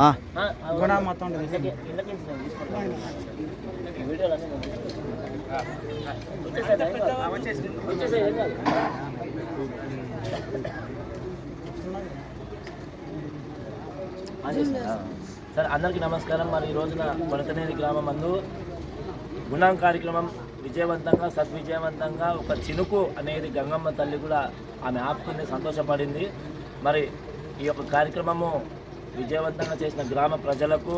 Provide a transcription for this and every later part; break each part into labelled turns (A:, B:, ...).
A: ఆ,
B: గుణ మొత్తం
C: సార్ అందరికీ నమస్కారం. మరి ఈ రోజున కొనతనేని గ్రామం అందు గుణాం కార్యక్రమం విజయవంతంగా సద్విజయవంతంగా ఒక చినుకు అనేది గంగమ్మ తల్లి కూడా ఆమె ఆపుకుంది సంతోషపడింది. మరి ఈ యొక్క కార్యక్రమము విజయవంతంగా చేసిన గ్రామ ప్రజలకు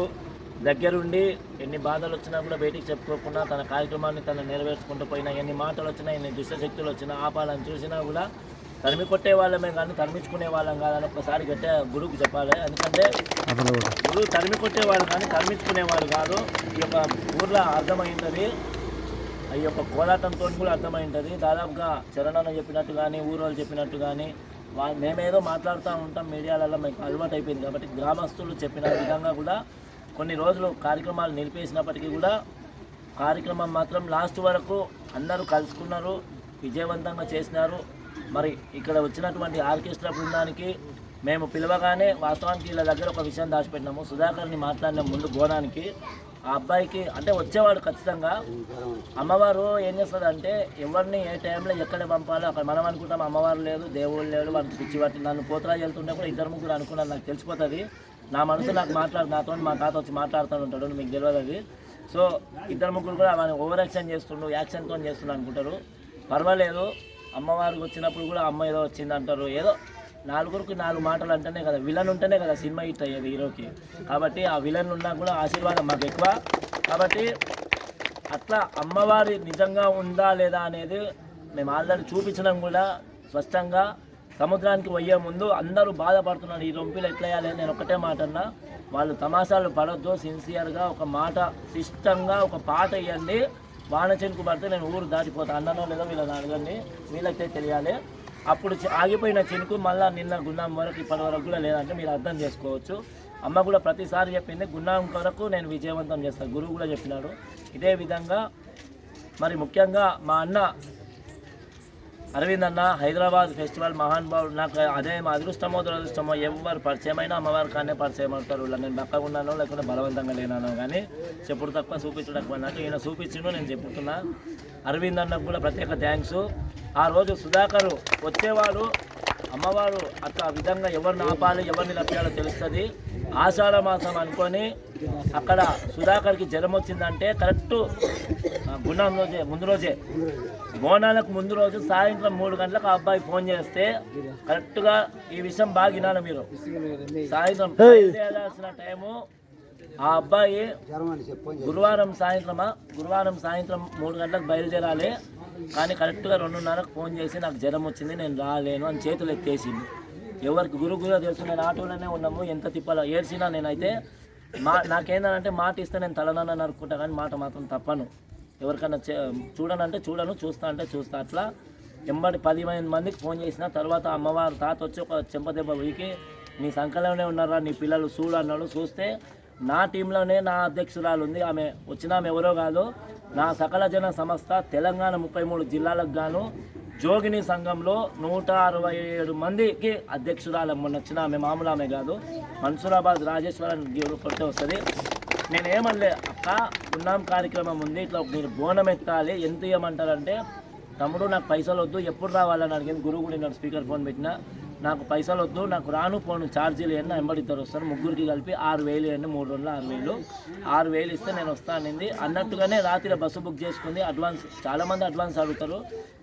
C: దగ్గరుండి ఎన్ని బాధలు వచ్చినా కూడా బయటికి చెప్పుకోకుండా తన కార్యక్రమాన్ని తను నెరవేర్చుకుంటూ పోయినా ఎన్ని మాటలు వచ్చినా ఎన్ని దుష్టశక్తులు వచ్చినా ఆపాలని చూసినా కూడా తరిమి కొట్టే వాళ్ళమే కానీ తరిమించుకునే వాళ్ళం కాదని ఒక్కసారి గట్టిగా గురువుకు చెప్పాలి. ఎందుకంటే గురువు తరిమి కొట్టేవాళ్ళు కానీ తరిమించుకునే వాళ్ళు కాదు. ఈ యొక్క ఊర్లో అర్థమైంటది. ఈ యొక్క కోలాటంతో కూడా అర్థమైంటది. దాదాపుగా చరణాలు చెప్పినట్టు కానీ ఊరోళ్ళు చెప్పినట్టు కానీ మేమేదో మాట్లాడుతూ ఉంటాం మీడియాలలో మీకు అలవాటు అయిపోయింది కాబట్టి గ్రామస్తులు చెప్పిన విధంగా కూడా కొన్ని రోజులు కార్యక్రమాలు నిలిపేసినప్పటికీ కూడా కార్యక్రమం మాత్రం లాస్ట్ వరకు అందరూ కలుసుకున్నారు విజయవంతంగా చేసినారు. మరి ఇక్కడ వచ్చినటువంటి ఆర్కెస్ట్రా బృందానికి మేము పిలవగానే వాస్తవానికి వీళ్ళ దగ్గర ఒక విషయం దాచిపెట్టినాము. సుధాకర్ని మాట్లాడిన ముందు గోడానికి ఆ అబ్బాయికి అంటే వచ్చేవాడు ఖచ్చితంగా. అమ్మవారు ఏం చేస్తుంది అంటే ఎవరిని ఏ టైంలో ఎక్కడ పంపాలో అక్కడ మనం అనుకుంటాం అమ్మవారు లేదు దేవుడు లేడు వాడికి పిచ్చి పట్టి నన్ను పోతరాజు వెళ్తుంటే కూడా ఇద్దరు ముగ్గురు అనుకున్నాను నాకు తెలిసిపోతుంది. నా మనసు నాకు మాట్లాడు నాతో మా తాత వచ్చి మాట్లాడుతూ ఉంటాడు మీకు తెలియదు అది. సో ఇద్దరు ముగ్గురు కూడా మనం ఓవర్ యాక్షన్ చేస్తుండ్రు యాక్షన్తో చేస్తుండు అనుకుంటారు. పర్వాలేదు అమ్మవారికి వచ్చినప్పుడు కూడా అమ్మ ఏదో వచ్చింది అంటారు ఏదో నాలుగురికి నాలుగు మాటలు అంటేనే కదా విలన్ ఉంటేనే కదా సినిమా హిట్ అయ్యేది హీరోకి. కాబట్టి ఆ విలన్ ఉన్నా కూడా ఆశీర్వాదం మాకు ఎక్కువ. కాబట్టి అట్లా అమ్మవారి నిజంగా ఉందా లేదా అనేది మేము ఆల్రెడీ చూపించడం కూడా స్పష్టంగా సముద్రానికి పోయే ముందు అందరూ బాధపడుతున్నారు ఈ రొంపిలు ఎట్లయ్యాలి నేను ఒకటే మాట అన్నా. వాళ్ళు తమాషాలు పడొద్దు సిన్సియర్గా ఒక మాట సిస్టంగా ఒక పాట ఇవ్వండి వాన చెనుకు పడితే నేను ఊరు దాటిపోతాను అన్ననో లేదో వీళ్ళని అడగండి. వీళ్ళకే తెలియాలి. అప్పుడు ఆగిపోయిన చినుకు మళ్ళీ నిన్న గున్నాం వరకు ఇప్పటి వరకు కూడా లేదంటే మీరు అర్థం చేసుకోవచ్చు. అమ్మ కూడా ప్రతిసారి చెప్పింది గున్నాం కొరకు నేను విజయవంతం చేస్తాను గురువు కూడా చెప్పినాడు. ఇదే విధంగా మరి ముఖ్యంగా మా అన్న అరవింద్ అన్న హైదరాబాద్ ఫెస్టివల్ మహానుభావుడు నాకు అదే మా అదృష్టమో దురదృష్టమో ఎవరు పరిచయమైనా అమ్మవారి కానీ పరిచయం అవుతారు. నేను బక్కగా ఉన్నానో లేకుంటే బలవంతంగా లేనానో కానీ చెప్పుడు తక్కువ చూపించడం తక్కువ అన్నట్టు ఈయన చూపించిండు నేను చెప్పుతున్నా. అరవింద్ అన్నకు కూడా ప్రత్యేక థ్యాంక్స్ ఆ రోజు సుధాకర్ వచ్చేవాడు అమ్మవారు అట్లా ఆ విధంగా ఎవరిని ఆపాలి ఎవరిని రప్పాలో తెలుస్తుంది. ఆషాఢ మాసం అనుకొని అక్కడ సుధాకర్కి జ్వరం వచ్చిందంటే కరెక్ట్ గుణం రోజే ముందు రోజే. బోనాలకు ముందు రోజు సాయంత్రం మూడు గంటలకు ఆ అబ్బాయి ఫోన్ చేస్తే కరెక్ట్గా ఈ విషయం బాగా వినాలి మీరు. సాయంత్రం బయలుదేరాల్సిన టైము ఆ అబ్బాయి గురువారం సాయంత్రమా? గురువారం సాయంత్రం మూడు గంటలకు బయలుదేరాలి. కానీ కరెక్ట్గా రెండున్నరకు ఫోన్ చేసి నాకు జ్వరం వచ్చింది నేను రాలేను అని చేతులు ఎత్తేసింది ఎవరికి గురు గురు తెలుసు నేను ఆటోలోనే ఉన్నాము ఎంత తిప్పాలో ఏడ్చినా నేనైతే మా నాకేందంటే మాట ఇస్తే నేను తలనన్న నరుక్కుంటా కానీ మాట మాత్రం తప్పను. ఎవరికన్నా చే- చూడనంటే చూడను చూస్తా అంటే చూస్తా. అట్లా ఎంబడి పదిహేను మందికి ఫోన్ చేసిన తర్వాత అమ్మవారు తాత వచ్చి ఒక చెంపదెబ్బ వీకి నీ సంకలంలోనే ఉన్నారా? నీ పిల్లలు చూడు అన్నాడు. చూస్తే నా టీంలోనే నా అధ్యక్షురాలు ఉంది. ఆమె వచ్చిన ఆమె ఎవరో కాదు. నా సకల జన సంస్థ తెలంగాణ ముప్పై మూడు జిల్లాలకు గాను జోగిని సంఘంలో నూట అరవై ఏడు మందికి అధ్యక్షురాలు మొన్న వచ్చిన ఆమె మామూలు ఆమె కాదు. మన్సూరాబాద్ రాజేశ్వరన్ కొట్టే వస్తుంది. నేను ఏమనలే అక్క ఉన్నాం కార్యక్రమం ఉంది. ఇట్లా మీరు బోనం ఎత్తాలి. ఎంత ఇవ్వమంటారంటే తమ్ముడు నాకు పైసలు వద్దు. ఎప్పుడు రావాలని అడిగింది. గురువు కూడా నేను స్పీకర్ ఫోన్ పెట్టిన. నాకు పైసలు వద్దు నాకు రాను పోను ఛార్జీలు ఇవ్వండి ఎంబడి ఇద్దరు వస్తారు ముగ్గురికి కలిపి ఆరు వేలు ఇవ్వండి మూడు రోజులు ఆరు వేలు. ఆరు వేలు ఇస్తే నేను వస్తానండి అన్నట్టుగానే రాత్రి బస్సు బుక్ చేసుకుంది. అడ్వాన్స్ చాలామంది అడ్వాన్స్ అడుగుతారు.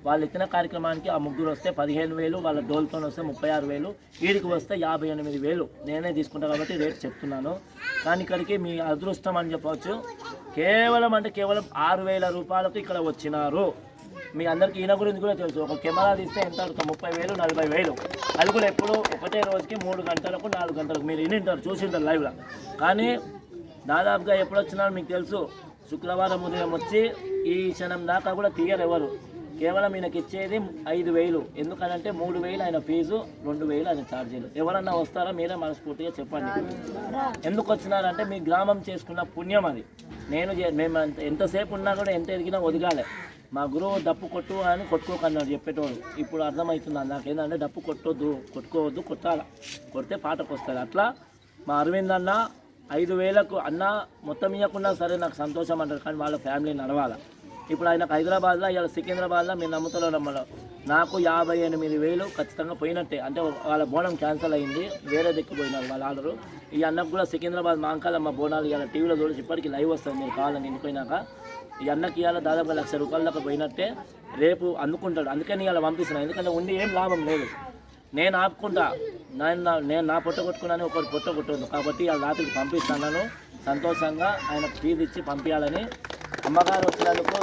C: వాళ్ళు ఇచ్చిన కార్యక్రమానికి ఆ ముగ్గురు వస్తే పదిహేను వేలు వాళ్ళ డోల్తో వస్తే ముప్పై ఆరు వేలు వీడికి వస్తే యాభై ఎనిమిది వేలు. నేనే తీసుకుంటా కాబట్టి రేట్ చెప్తున్నాను. కానీ ఇక్కడికి మీ అదృష్టం అని చెప్పవచ్చు. కేవలం అంటే కేవలం ఆరు వేల రూపాయలకు ఇక్కడ వచ్చినారు. మీ అందరికీ ఈయన గురించి కూడా తెలుసు. ఒక కెమెరా తీస్తే ఎంత అడుగుతాం? ముప్పై వేలు నలభై వేలు. అది కూడా ఎప్పుడు ఒకటే రోజుకి మూడు గంటలకు నాలుగు గంటలకు. మీరు వినింటారు చూసింటారు లైవ్లో. కానీ దాదాపుగా ఎప్పుడు వచ్చినా మీకు తెలుసు శుక్రవారం ఉదయం వచ్చి ఈ క్షణం దాకా కూడా తీయరు ఎవరు. కేవలం ఈయనకి ఇచ్చేది ఐదు వేలు. ఎందుకనంటే మూడు వేలు ఆయన ఫీజు రెండు వేలు ఆయన ఛార్జీలు. ఎవరన్నా వస్తారా? మీరే మనస్ఫూర్తిగా చెప్పండి. ఎందుకు వచ్చినారంటే మీ గ్రామం చేసుకున్న పుణ్యం అది. నేను మేము అంత- ఎంతసేపు ఉన్నా కూడా ఎంత ఎదిగినా వదిగాలే మా గురువు డప్పు కొట్టు అని కొట్టుకోకన్నాడు చెప్పేటోడు. ఇప్పుడు అర్థమవుతుంది? నాకు ఏంటంటే డప్పు కొట్టొద్దు కొట్టుకోవద్దు కొట్టాల. కొడితే పాటకు వస్తుంది. అట్లా మా అరవింద్ అన్న ఐదు వేలకు అన్న మొత్తం ఇవ్వకుండా సరే నాకు సంతోషం అంటారు. కానీ వాళ్ళ ఫ్యామిలీ నడవాలి. ఇప్పుడు ఆయనకు హైదరాబాద్లో ఇలా సికింద్రాబాద్లో మీరు నమ్ముతలో నమ్మలో నాకు యాభై ఎనిమిది వేలు ఖచ్చితంగా పోయినట్టే. అంటే వాళ్ళ బోనం క్యాన్సిల్ అయింది. వేరే దిక్కు పోయినారు వాళ్ళ ఆర్డరు. ఈ అన్నకు కూడా సికింద్రాబాద్ మాంకాలమ్మ బోనాలు ఇవాళ టీవీలో చూసి ఇప్పటికీ లైవ్ వస్తుంది. మీరు కావాలని నిండిపోయినాక ఈ అన్నకి ఇవాళ దాదాపు లక్ష రూపాయల దాకా పోయినట్టే. రేపు అందుకుంటాడు. అందుకని ఇవాళ పంపిస్తున్నాను ఎందుకంటే ఉండి ఏం లాభం లేదు. నేను ఆపుకుంటా. నేను నేను నా పొట్ట కొట్టుకున్నాను. ఒకటి పొట్ట కొట్టుంది కాబట్టి ఆ రాత్రికి పంపిస్తాను సంతోషంగా ఆయన ఫీజు ఇచ్చి పంపించాలని అమ్మగారు వచ్చినందుకు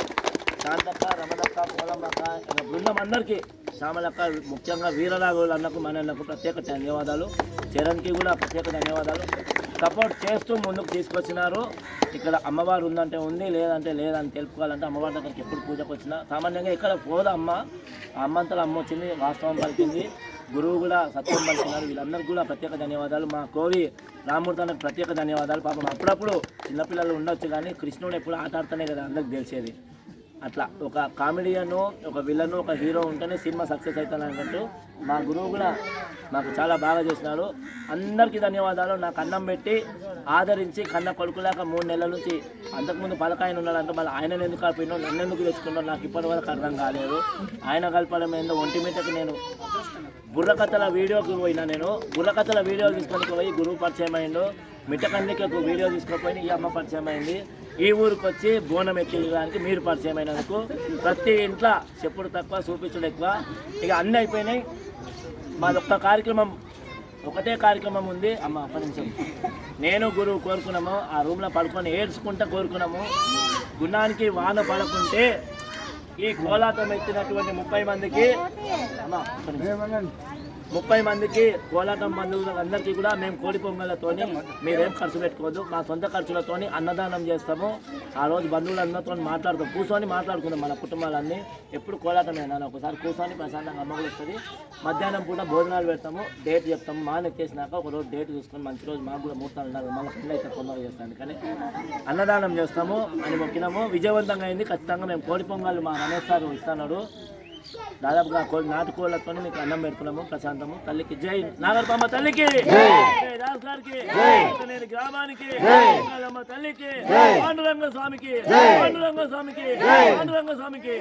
C: శాంతక్క రమణక్క పోలమ్మక్క ఇంకా బృందం అందరికీ శ్యామలక్క ముఖ్యంగా వీరరాఘవులు అన్నకు ప్రత్యేక ధన్యవాదాలు. చరణ్కి కూడా ప్రత్యేక ధన్యవాదాలు. సపోర్ట్ చేస్తూ ముందుకు తీసుకొచ్చినారు. ఇక్కడ అమ్మవారు ఉందంటే ఉంది లేదంటే లేదని తెలుపుకోవాలంటే అమ్మవారి దగ్గరికి ఎప్పుడు పూజకు వచ్చినా. సామాన్యంగా ఇక్కడ పోదా అమ్మ. ఆ అమ్మంతలో అమ్మ వచ్చింది వాస్తవం పలికింది. గురువు కూడా సత్యం పలికినారు. వీళ్ళందరికీ కూడా ప్రత్యేక ధన్యవాదాలు. మా కోవి రామూర్తానికి ప్రత్యేక ధన్యవాదాలు. పాపం అప్పుడప్పుడు చిన్నపిల్లలు ఉండొచ్చు కానీ కృష్ణుడు ఎప్పుడు ఆట ఆడుతూనే కదా అందరికి తెలిసేది. అట్లా. ఒక కామెడియన్ ఒక విలను ఒక హీరో ఉంటేనే సినిమా సక్సెస్ అవుతాను అన్నట్టు మా గురువు కూడా నాకు చాలా బాగా చేసినారు అందరికీ ధన్యవాదాలు. నాకు అన్నం పెట్టి ఆదరించి కన్న కొడుకులాక మూడు నెలల నుంచి అంతకుముందు పలకాయన ఉన్నాడంటే మళ్ళీ ఆయన ఎందుకు కలిపినో నన్ను ఎందుకు తెచ్చుకున్నాడు నాకు ఇప్పటి వరకు అర్థం కాలేదు. ఆయన కలపడం ఏందో ఒంటి మీటకు నేను బుర్రకథల వీడియోకి పోయినా నేను. బుర్రకథల వీడియోలు తీసుకొని పోయి గురువు పరిచయం అయిండు. మిట్టకన్నికకు వీడియో తీసుకుపోయి ఈ అమ్మ పరిచయం అయింది. ఈ ఊరికి వచ్చి బోనం ఎక్కించడానికి మీరు పరిచయం ప్రతి ఇంట్లో చెప్పుడు తక్కువ చూపించడం ఎక్కువ. ఇక అన్నీ అయిపోయినాయి. మాది ఒక్క కార్యక్రమం ఒకటే కార్యక్రమం ఉంది. అమ్మ ఒక్క నిమిషం. నేను గురువు కోరుకున్నాము ఆ రూమ్లో పడుకొని ఏడ్చుకుంటా కోరుకున్నాము. గుణానికి వాన పడకుంటే ఈ కోలాటం ఎత్తినటువంటి ముప్పై మందికి అమ్మ ముప్పై మందికి కోలాటం బంధువులకు అందరికీ కూడా మేము కోడి పొంగళ్ళతోని మీరేం ఖర్చు పెట్టుకోవద్దు. మా సొంత ఖర్చులతోని అన్నదానం చేస్తాము. ఆ రోజు బంధువులందరితో మాట్లాడుతాం. కూర్చొని మాట్లాడుకుందాం మన కుటుంబాలన్నీ. ఎప్పుడు కోలాటమేనా? ఒకసారి కూర్చొని ప్రశాంతంగా అమ్మగులు వస్తుంది. మధ్యాహ్నం పూట భోజనాలు పెడతాము. డేట్ చెప్తాము. మా ఎక్కేసినాక ఒక రోజు డేట్ చూసుకొని మంచి రోజు మాకు కూడా ముహూర్తాలు ఉన్నారు మళ్ళీ పిల్లలు అయితే తొందరగా చేస్తాను. కానీ అన్నదానం చేస్తాము. అని మొక్కినాము. విజయవంతంగా అయింది. ఖచ్చితంగా మేము కోడి పొంగళ్ళు మా రమేష్ సార్ ఇస్తున్నాడు దాదాపుగా నాటుకోళ్ళతో మీకు అన్నం పెడుతున్నాము ప్రశాంతము. తల్లికి జై. నాగరపమ్మ తల్లికి జై. రాజు గారికి నేను గ్రామానికి తల్లికి పాండురంగ స్వామికి పాండురంగ స్వామికి పాండురంగ స్వామికి.